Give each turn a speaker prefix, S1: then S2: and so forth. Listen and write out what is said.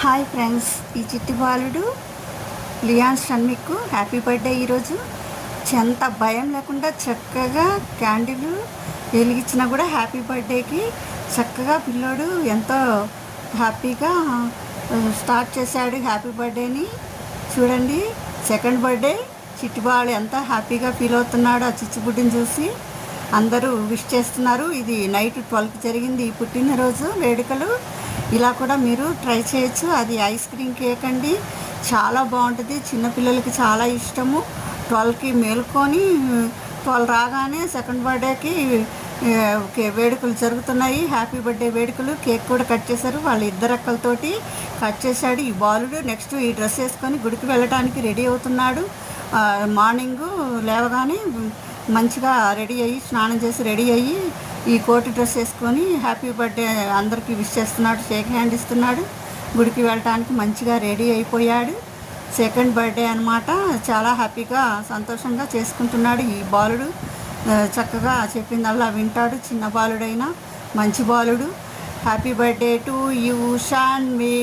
S1: Hi friends ఈ చిట్టి బాలుడు లియాన్ షన్మిక్ హ్యాపీ బర్త్డే ఈరోజు. ఎంత భయం లేకుండా చక్కగా క్యాండిల్ వెలిగించినా కూడా హ్యాపీ బర్త్డేకి చక్కగా పిల్లోడు ఎంతో హ్యాపీగా స్టార్ట్ చేశాడు హ్యాపీ బర్త్డేని. చూడండి సెకండ్ బర్త్డే. చిట్టిబాలు ఎంత హ్యాపీగా ఫీల్ అవుతున్నాడో ఆ చిచ్చుబుడ్డిని చూసి. అందరూ విష్ చేస్తున్నారు. ఇది నైట్ ట్వెల్వ్కి జరిగింది ఈ పుట్టినరోజు వేడుకలు. ఇలా కూడా మీరు ట్రై చేయొచ్చు. అది ఐస్ క్రీమ్ కేక్ అండి. చాలా బాగుంటుంది. చిన్నపిల్లలకి చాలా ఇష్టము. ట్వెల్వ్కి మేల్కొని ట్వెల్వ్ రాగానే సెకండ్ బర్త్డేకి వేడుకలు జరుగుతున్నాయి. హ్యాపీ బర్త్డే వేడుకలు. కేక్ కూడా కట్ చేశారు. వాళ్ళ ఇద్దరు అక్కలతోటి కట్ చేశాడు. ఈ బాలుడు నెక్స్ట్ ఈ డ్రెస్ వేసుకొని గుడికి వెళ్ళడానికి రెడీ అవుతున్నాడు. మార్నింగ్ మార్నింగు లేవగానే మంచిగా రెడీ అయ్యి స్నానం చేసి రెడీ అయ్యి ఈ కోటి డ్రెస్ వేసుకొని హ్యాపీ బర్త్డే అందరికీ విష్ చేస్తున్నాడు షేక్ హ్యాండ్ ఇస్తున్నాడు. గుడికి వెళ్ళటానికి మంచిగా రెడీ అయిపోయాడు. సెకండ్ బర్త్డే అన్నమాట. చాలా హ్యాపీగా సంతోషంగా చేసుకుంటున్నాడు ఈ బాలుడు. చక్కగా చెప్పిందల్లా వింటాడు చిన్న బాలుడైనా మంచి బాలుడు. Happy birthday to you Shaan me